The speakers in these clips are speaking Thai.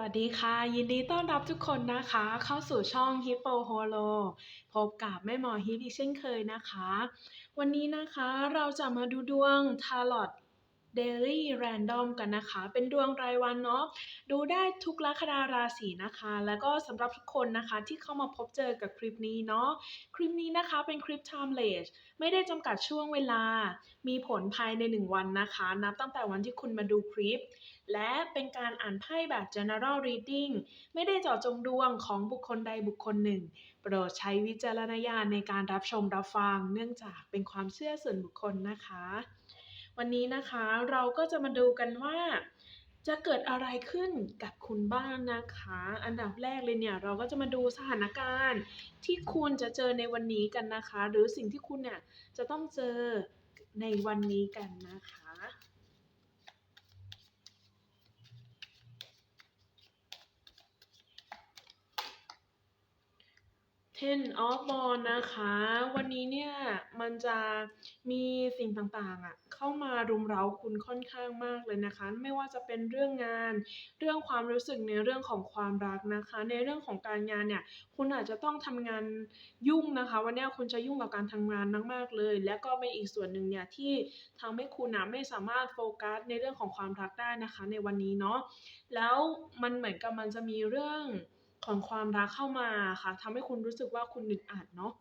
วัสดีค่ะ ยินดีต้อนรับทุกคนนะคะ เข้าสู่ช่องฮิปโปโฮโลพบกับแม่หมอฮิปอีกเช่นเคยนะคะ วันนี้นะคะเราจะมาดูดวงทาลอต Daily Random กันนะคะ เป็นดวงรายวันเนาะดูได้ทุกลัคนาราศีนะคะ แล้วก็สำหรับทุกคนนะคะที่เข้ามาพบเจอกับคลิปนี้เนาะคลิปนี้นะคะเป็นคลิป timeless ไม่ได้จำกัดช่วงเวลา มีผลภายใน 1 วันนะคะ นับตั้งแต่วันที่คุณมาดูคลิป และเป็นการอ่านไพ่แบบ general reading ไม่ได้เจาะจงดวงของบุคคลใดบุคคลหนึ่ง โปรดใช้วิจารณญาณในการรับชมรับฟัง เนื่องจากเป็นความเชื่อส่วนบุคคลนะคะ วันนี้นะคะเราก็จะมาดูกันว่า จะเกิดอะไรขึ้นกับคุณบ้างนะคะ อันดับแรกเลยเนี่ยเราก็จะมาดูสถานการณ์ที่คุณจะเจอในวันนี้กันนะคะ หรือสิ่งที่คุณเนี่ยจะต้องเจอในวันนี้กันนะคะ Ten of w a n d นะคะ วันนี้เนี่ย มันจะมีสิ่งต่างๆอะ เข้ามารุมเร้าคุณค่อนข้างมากเลยนะคะ ไม่ว่าจะเป็นเรื่องงาน เรื่องความรู้สึกในเรื่องของความรักนะคะ ในเรื่องของการงานเนี่ยคุณอาจจะต้องทำงานยุ่งนะคะ วันนี้คุณจะยุ่งกับการทำงานมากๆเลย และก็เป็นอีกส่วนหนึ่งเนี่ยที่ทำให้คุณนะไม่สามารถโฟกัสในเรื่องของความรักได้นะคะ ในวันนี้เนาะแล้วมันเหมือนกับมันจะมีเรื่องของความรักเข้ามาค่ะทำให้คุณรู้สึกว่าคุณอึดอัดเนาะ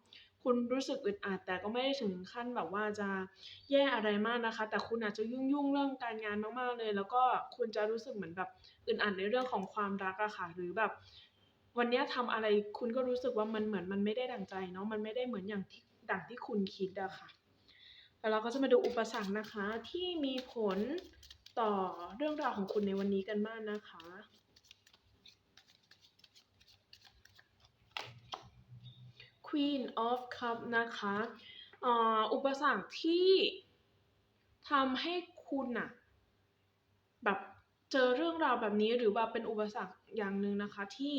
คุณรู้สึกอึดอัดแต่ก็ไม่ได้ถึงขั้นแบบว่าจะแย่อะไรมากนะคะ แต่คุณอาจจะยุ่งๆเรื่องการงานมากๆเลย แล้วก็คุณจะรู้สึกเหมือนแบบอึดอัดในเรื่องของความรักอะค่ะ หรือแบบ วันนี้ยทำอะไรคุณก็รู้สึกว่ามันเหมือนมันไม่ได้ดั่งใจเนาะมันไม่ได้เหมือนอย่างที่ดั่งที่คุณคิดอะค่ะแล้วเราก็จะมาดูอุปสรรคนะคะที่มีผลต่อเรื่องราวของคุณในวันนี้กันบ้างนะคะ Queen of Cup นะคะอุปสรรคที่ทำให้คุณน่ะแบบเจอเรื่องราวแบบนี้หรือว่าเป็นอุปสรรคอย่างหนึ่งนะคะที่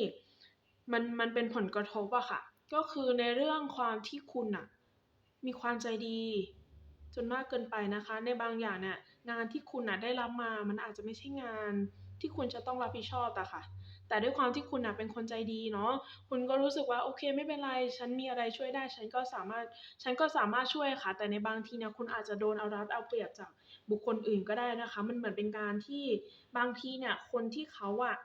มันมันเป็นผลกระทบอะค่ะ ก็คือในเรื่องความที่คุณน่ะมีความใจดี จนมากเกินไปนะคะ ในบางอย่างเนี่ยงานที่คุณน่ะได้รับมามันอาจจะไม่ใช่งานที่คุณจะต้องรับผิดชอบอะค่ะ แต่ด้วยความที่คุณน่ะเป็นคนใจดีเนาะคุณก็รู้สึกว่าโอเคไม่เป็นไร ฉันมีอะไรช่วยได้ ฉันก็สามารถฉันก็สามารถช่วยค่ะ แต่ในบางทีเนี่ยคุณอาจจะโดนเอารัดเอาเปรียบจากบุคคลอื่นก็ได้นะคะ มันเหมือนเป็นการที่บางทีเนี่ยคนที่เขาอะ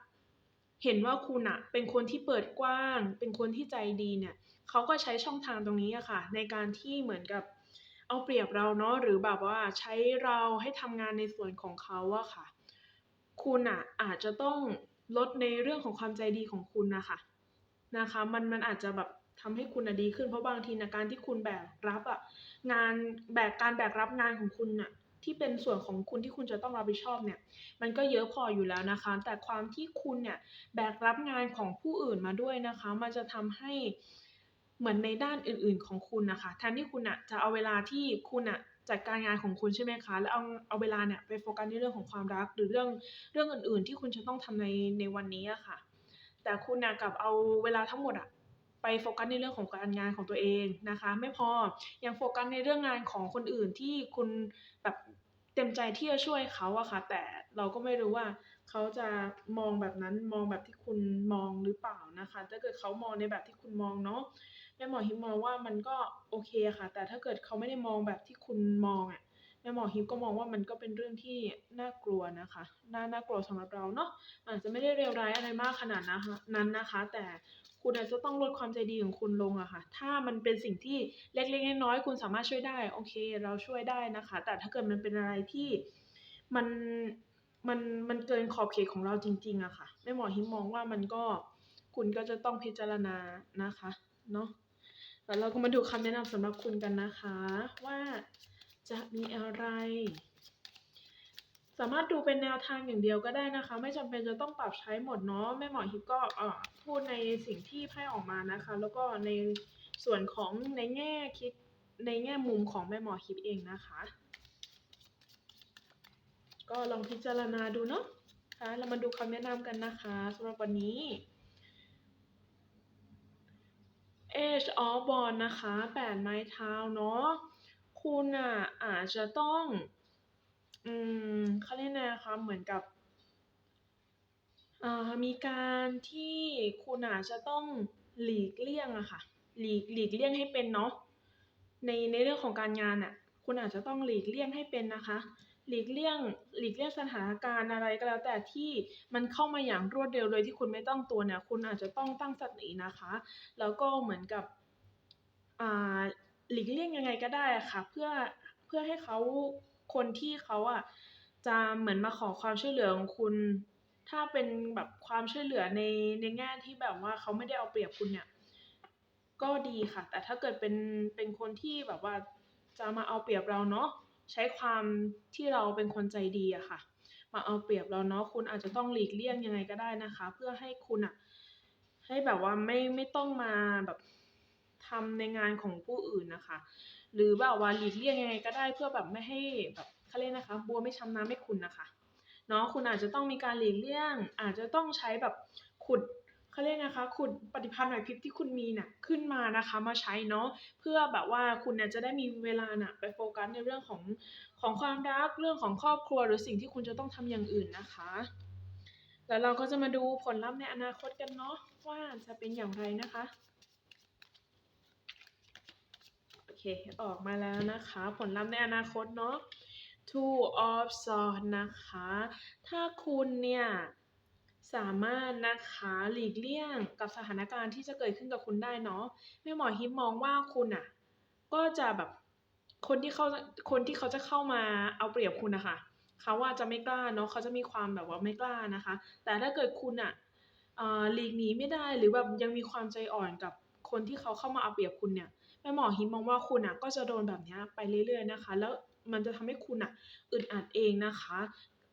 เห็นว่าคุณอะเป็นคนที่เปิดกว้าง เป็นคนที่ใจดีเนี่ยเขาก็ใช้ช่องทางตรงนี้อะค่ะ ในการที่เหมือนกับเอาเปรียบเราเนาะหรือแบบว่าใช้เราให้ทำงานในส่วนของเขาอะค่ะ คุณอะอาจจะต้อง ลดในเรื่องของความใจดีของคุณนะคะนะคะมันมันอาจจะแบบทำให้คุณน่ะดีขึ้นเพราะบางทีนะการที่คุณแบกรับอะงานแบกการแบกรับงานของคุณน่ะที่เป็นส่วนของคุณที่คุณจะต้องรับผิดชอบเนี่ย มันก็เยอะพออยู่แล้วนะคะ แต่ความที่คุณเนี่ยแบกรับงานของผู้อื่นมาด้วยนะคะ มันจะทำให้เหมือนในด้านอื่น ๆของคุณนะคะแทนที่คุณน่ะจะเอาเวลาที่คุณน่ะ จัดการงานของคุณใช่ไหมคะ แล้วเอาเอาเวลาเนี่ยไปโฟกัสในเรื่องของความรัก หรือเรื่องเรื่องอื่น ๆ ที่คุณจะต้องทำในในวันนี้อะค่ะ แต่คุณน่ะกับเอาเวลาทั้งหมดอะไปโฟกัสในเรื่องของการงานของตัวเองนะคะ ไม่พอยังโฟกัสในเรื่องงานของคนอื่นที่คุณแบบเต็มใจที่จะช่วยเขาอะค่ะ แต่เราก็ไม่รู้ว่าเขาจะมองแบบนั้นมองแบบที่คุณมองหรือเปล่านะคะ ถ้าเกิดเขามองในแบบที่คุณมองเนาะ แม่หมอฮิปมองว่ามันก็โอเคค่ะ แต่ถ้าเกิดเขาไม่ได้มองแบบที่คุณมองอะแม่หมอฮิปก็มองว่ามันก็เป็นเรื่องที่น่ากลัวนะคะ น่าน่ากลัวสำหรับเราเนาะอาจจะไม่ได้เลวร้ายอะไรมากขนาดนั้นนะคะ แต่คุณอาจจะต้องลดความใจดีของคุณลงอะค่ะ ถ้ามันเป็นสิ่งที่เล็กๆน้อยๆคุณสามารถช่วยได้ โอเค เราช่วยได้นะคะ แต่ถ้าเกิดมันเป็นอะไรที่มันมันมันเกินขอบเขตของเราจริงๆอะค่ะแม่หมอฮิปมองว่ามันก็คุณก็จะต้องพิจารณานะคะ เนาะ แล้วเราก็มาดูคำแนะนำสำหรับคุณกันนะคะ ว่าจะมีอะไร สามารถดูเป็นแนวทางอย่างเดียวก็ได้นะคะ ไม่จำเป็นจะต้องปรับใช้หมดเนาะแม่หมอฮิปก็พูดในสิ่งที่ไพ่ออกมานะคะ แล้วก็ในส่วนของในแง่คิดในแง่มุมของแม่หมอฮิปเองนะคะ ก็ลองพิจารณาดูเนาะค่ะเรามาดูคำแนะนำกันนะคะสำหรับวันนี้ Age of Wands นะคะ8ไม้เท้าเนาะคุณน่ะอาจจะต้อง อืมเขาเรียกไงนะคะเหมือนกับอ่ามีการที่คุณอาจจะต้องหลีกเลี่ยงอะค่ะ หลีกหลีกเลี่ยงให้เป็นเนาะในในเรื่องของการงานน่ะคุณอาจจะต้องหลีกเลี่ยงให้เป็นนะคะ หลีกเลี่ยงหลีกเลี่ยงสถานการณ์อะไรก็แล้ว แต่ที่มันเข้ามาอย่างรวดเร็วโดยที่คุณไม่ตั้งตัวเนี่ย คุณอาจจะต้องตั้งสตินะคะ แล้วก็เหมือนกับหลีกเลี่ยงยังไงก็ได้ค่ะ เพื่อเพื่อให้เขาคนที่เขาอะจะเหมือนมาขอความช่วยเหลือของคุณ ถ้าเป็นแบบความช่วยเหลือในในแง่ที่แบบว่าเขาไม่ได้เอาเปรียบคุณเนี่ย ก็ดีค่ะ แต่ถ้าเกิดเป็นเป็นคนที่แบบว่าจะมาเอาเปรียบเราเนาะ ใช้ความที่เราเป็นคนใจดีอะค่ะ มาเอาเปรียบเราเนาะคุณอาจจะต้องหลีกเลี่ยงยังไงก็ได้นะคะ เพื่อให้คุณน่ะให้แบบว่าไม่ไม่ต้องมาแบบทำในงานของผู้อื่นนะคะ หรือแบบว่าหลีกเลี่ยงยังไงก็ได้เพื่อแบบไม่ให้แบบเขาเรียกนะคะ บัวไม่ช้ำน้ำไม่ขุ่นะคะเนาะคุณอาจจะต้องมีการหลีกเลี่ยง อาจจะต้องใช้แบบขุด เขาเรียกนะคะขุดปฏิภาณไหวพริบที่คุณมีน่ะขึ้นมานะคะมาใช้เนาะเพื่อแบบว่าคุณน่ะจะได้มีเวลาน่ะไปโฟกัสในเรื่องของของความรักเรื่องของครอบครัว หรือสิ่งที่คุณจะต้องทำอย่างอื่นนะคะ แล้วเราก็จะมาดูผลลัพธ์ในอนาคตกันเนาะว่าจะเป็นอย่างไรนะคะโอเคออกมาแล้วนะคะ ผลลัพธ์ในอนาคตเนาะ Two of Swords นะคะ ถ้าคุณเนี่ย สามารถนะคะหลีกเลี่ยงกับสถานการณ์ที่จะเกิดขึ้นกับคุณได้เนาะแม่หมอฮิปมองว่าคุณน่ะก็จะแบบคนที่เขาคนที่เขาจะเข้ามาเอาเปรียบคุณนะคะเขาอะจะไม่กล้าเนาะเขาจะมีความแบบว่าไม่กล้านะคะ แต่ถ้าเกิดคุณน่ะอ่าหลีกหนีไม่ได้หรือแบบยังมีความใจอ่อนกับคนที่เขาเข้ามาเอาเปรียบคุณเนี่ยแม่หมอฮิปมองว่าคุณน่ะก็จะโดนแบบนี้ไปเรื่อยๆนะคะ แล้วมันจะทำให้คุณน่ะอึดอัดเองนะคะ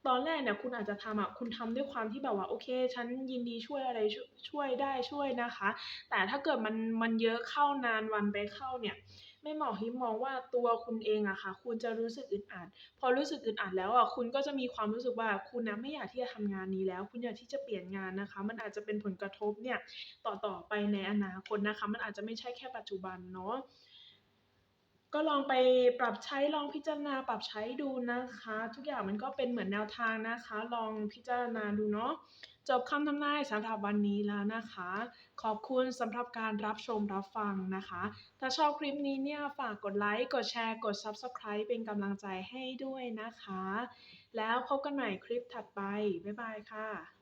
ตอนแรกเนี่ยคุณอาจจะทำอะคุณทำด้วยความที่แบบว่าโอเค ฉันยินดีช่วยอะไรชช่วยได้ช่วยนะคะ แต่ถ้าเกิดมันมันเยอะเข้านานวันไปเข้าเนี่ยแม่เหมอฮิปมองว่าตัวคุณเองอะค่ะ คุณจะรู้สึกอึดอัดพอรู้สึกอึดอัดแล้วอะคุณก็จะมีความรู้สึกว่าคุณนะไม่อยากที่จะทำงานนี้แล้ว คุณอยากที่จะเปลี่ยนงานนะคะ มันอาจจะเป็นผลกระทบเนี่ยต่อๆไปในอนาคตนะคะ มันอาจจะไม่ใช่แค่ปัจจุบันเนาะ ก็ลองไปปรับใช้ลองพิจารณาปรับใช้ดูนะคะ ทุกอย่างมันก็เป็นเหมือนแนวทางนะคะ ลองพิจารณาดูเนาะจบคำทำนายสำหรับวันนี้แล้วนะคะ ขอบคุณสำหรับการรับชมรับฟังนะคะ ถ้าชอบคลิปนี้เนี่ยฝากกดไลค์กดแชร์กด Subscribe เป็นกำลังใจให้ด้วยนะคะ แล้วพบกันใหม่คลิปถัดไป บ๊ายบายค่ะ